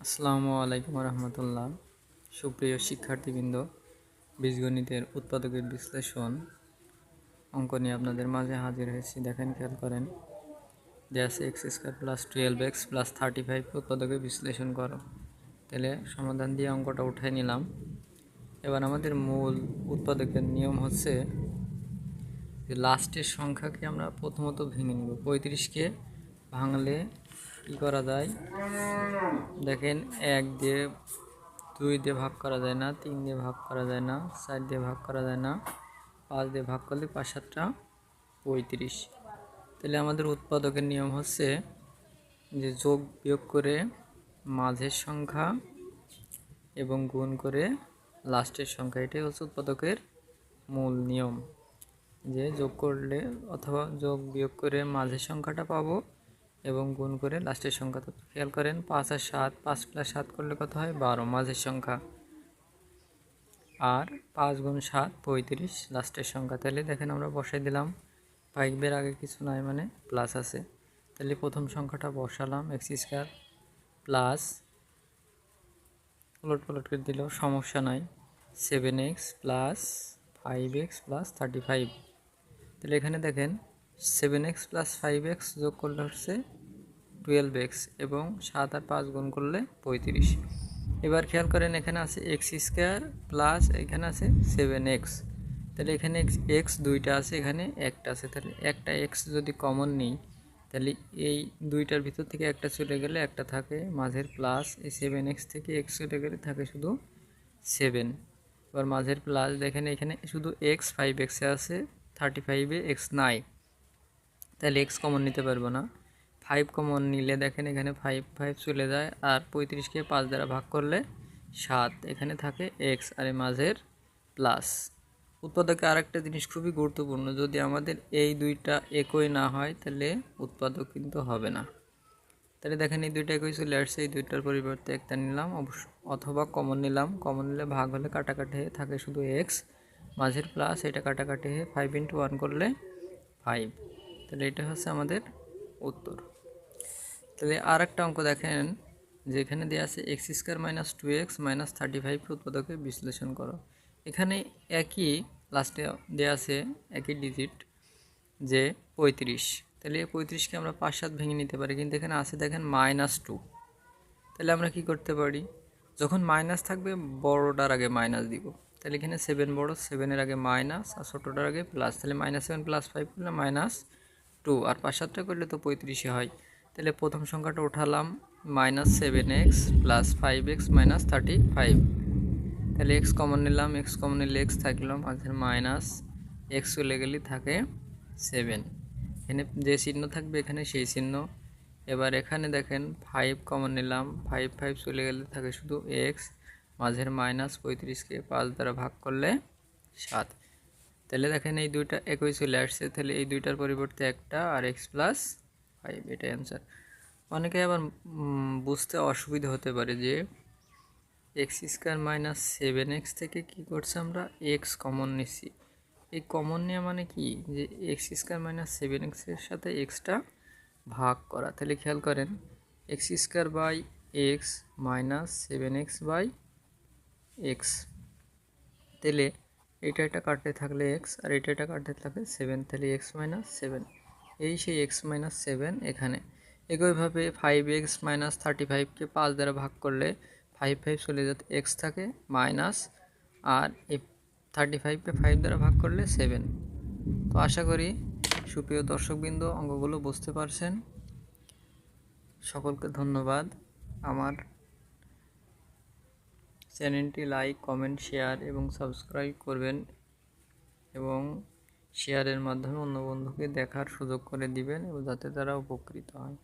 আসসালামু আলাইকুম রহমতুল্লাহ সুপ্রিয় শিক্ষার্থীবৃন্দ, বীজগণিতের উৎপাদকের বিশ্লেষণ অঙ্ক নিয়ে আপনাদের মাঝে হাজির হয়েছি। দেখেন, খেয়াল করেন দেশ x square plus twelve x plus thirty five উৎপাদকের বিশ্লেষণ করো। তাহলে সমাধান দিয়ে অঙ্কটা উঠাই নিলাম। এবার আমাদের মূল উৎপাদকের নিয়ম হচ্ছে যে লাস্টের সংখ্যাকে আমরা প্রথমত ভেঙে নিব। পঁয়ত্রিশকে ভাঙলে কী করা যায়? দেখেন, এক দিয়ে দুই দিয়ে ভাগ করা যায় না, তিন দিয়ে ভাগ করা যায় না, চার দিয়ে ভাগ করা যায় না, পাঁচ দিয়ে ভাগ করলে পাঁচ সাতটা পঁয়ত্রিশ। তাহলে আমাদের উৎপাদকের নিয়ম হচ্ছে যে যোগ বিয়োগ করে মাঝের সংখ্যা এবং গুণ করে লাস্টের সংখ্যা। এটাই হচ্ছে উৎপাদকের মূল নিয়ম। যে যোগ করলে অথবা যোগ বিয়োগ করে মাঝের সংখ্যাটা পাবো এবং গুণ করে লাস্টের সংখ্যা তো খেয়াল করেন, পাঁচ আর সাত, পাঁচ প্লাস সাত করলে কত হয়? বারো, মাঝের সংখ্যা। আর পাঁচ গুণ সাত, পঁয়ত্রিশ, লাস্টের সংখ্যা। তাহলে দেখেন আমরা বসাই দিলাম। ফাইভের আগে কিছু নাই মানে প্লাস আছে। তাহলে প্রথম সংখ্যাটা বসালাম এক্স স্কোয়ার প্লাস উলট পালট করে দিলেও সমস্যা নাই। Seven x plus five x plus thirty five তাহলে এখানে দেখেন seven x plus five x যোগ করলে হচ্ছে টুয়েলভ এক্স এবং সাত আর পাঁচ গুণ করলে পঁয়ত্রিশ। এবার খেয়াল করেন এখানে আছে এক্স স্কোয়ার প্লাস এখানে আছে সেভেন এক্স তাহলে এখানে এক্স দুইটা আছে, এখানে একটা আছে। তাহলে একটা এক্স যদি কমন নিই, তাহলে এই দুইটার ভিতর থেকে একটা চলে গেলে একটা থাকে মাঝের প্লাস এই সেভেন এক্স থেকে এক্স চলে গেলে থাকে শুধু সেভেন এবার মাঝের প্লাস দেখেন এখানে শুধু এক্স ফাইভ এক্সে আছে থার্টি ফাইভে এক্স নাই। তাহলে এক্স কমন নিতে পারব না। ফাইভ কমন নিলে দেখেন এখানে ফাইভ ফাইভ চলে যায়, আর পঁয়ত্রিশকে পাঁচ দ্বারা ভাগ করলে সাত। এখানে থাকে এক্স আর মাঝের প্লাস উৎপাদকে আরেকটা জিনিস খুবই গুরুত্বপূর্ণ, যদি আমাদের এই দুইটা একই না হয়, তাহলে উৎপাদক কিন্তু হবে না। তাহলে দেখেন এই দুইটা একই চলে আসছে, এই দুইটার পরিবর্তে একটা নিলাম অথবা কমন নিলাম। কমন নিলে ভাগ হলে কাটাকাটি হয়ে থাকে শুধু এক্স মাঝের প্লাস এটা কাটাকাটি হয়ে ফাইভ ইন্টু ওয়ান করলে ফাইভ তাহলে এটা হচ্ছে আমাদের উত্তর। তাহলে আর একটা অঙ্ক দেখেন, যেখানে দেওয়া আছে x square minus two x minus thirty five উৎপাদকে বিশ্লেষণ করো। এখানে একই লাস্টে দেওয়া আছে, একই ডিজিট যে পঁয়ত্রিশ। তাহলে এই পঁয়ত্রিশকে আমরা পাঁচ সাত ভেঙে নিতে পারি, কিন্তু এখানে আছে দেখেন মাইনাস টু তাহলে আমরা কি করতে পারি? যখন মাইনাস থাকবে, বড়টার আগে মাইনাস দিব। তাহলে এখানে সেভেন বড় সেভেনের আগে মাইনাস আর ছোটোটার আগে প্লাস তাহলে মাইনাস সেভেন প্লাস ফাইভ করলে মাইনাস টু আর পাঁচ সাতটা করলে তো পঁয়ত্রিশে হয়। তাহলে প্রথম সংখ্যাটা উঠালাম minus seven x plus five x minus thirty five তাহলে এক্স কমন নিলাম এক্স কমন নিলে এক্স থাকল, মাঝের মাইনাস এক্স চলে গেলে থাকে সেভেন এখানে যে চিহ্ন থাকবে এখানে সেই চিহ্ন। এবার এখানে দেখেন ফাইভ কমন নিলাম ফাইভ ফাইভ চলে গেলে থাকে শুধু এক্স মাঝের মাইনাস পঁয়ত্রিশকে পাঁচ দ্বারা ভাগ করলে সাত। তাহলে দেখেন এই দুইটা একই চলে আসছে। তাহলে এই দুইটার পরিবর্তে একটা আর এক্স প্লাস ফাইভ এটাই অ্যান্সার অনেকে আবার বুঝতে অসুবিধা হতে পারে যে x square minus seven x থেকে কী করছে আমরা? এক্স কমন নিচ্ছি এই কমন নেওয়া মানে কি? যে এক্স স্কোয়ার মাইনাস সেভেন এক্সের সাথে এক্সটা ভাগ করা। তাহলে খেয়াল করেন x square by x minus seven x by x তাহলে এটা এটা কাটতে থাকলে এক্স আর এটা এটা কাটতে থাকলে সেভেন তাহলে এক্স মাইনাস সেভেন এই সেই এক্স মাইনাস সেভেন এখানে। একইভাবে ফাইভ এক্স মাইনাস থার্টি ফাইভকে পাঁচ দ্বারা ভাগ করলে ফাইভ ফাইভ চলে যেতে এক্স থাকে মাইনাস আর এই থার্টি ফাইভকে ফাইভ দ্বারা ভাগ করলে সেভেন তো আশা করি সুপ্রিয় দর্শকবৃন্দ অঙ্কগুলো বুঝতে পারছেন। সকলকে ধন্যবাদ। আমার চ্যানেলটি লাইক, কমেন্ট, শেয়ার এবং সাবস্ক্রাইব করবেন এবং শেয়ারের মাধ্যমে অন্য বন্ধুকে দেখার সুযোগ করে দিবেন এবং যাতে তারা উপকৃত হয়।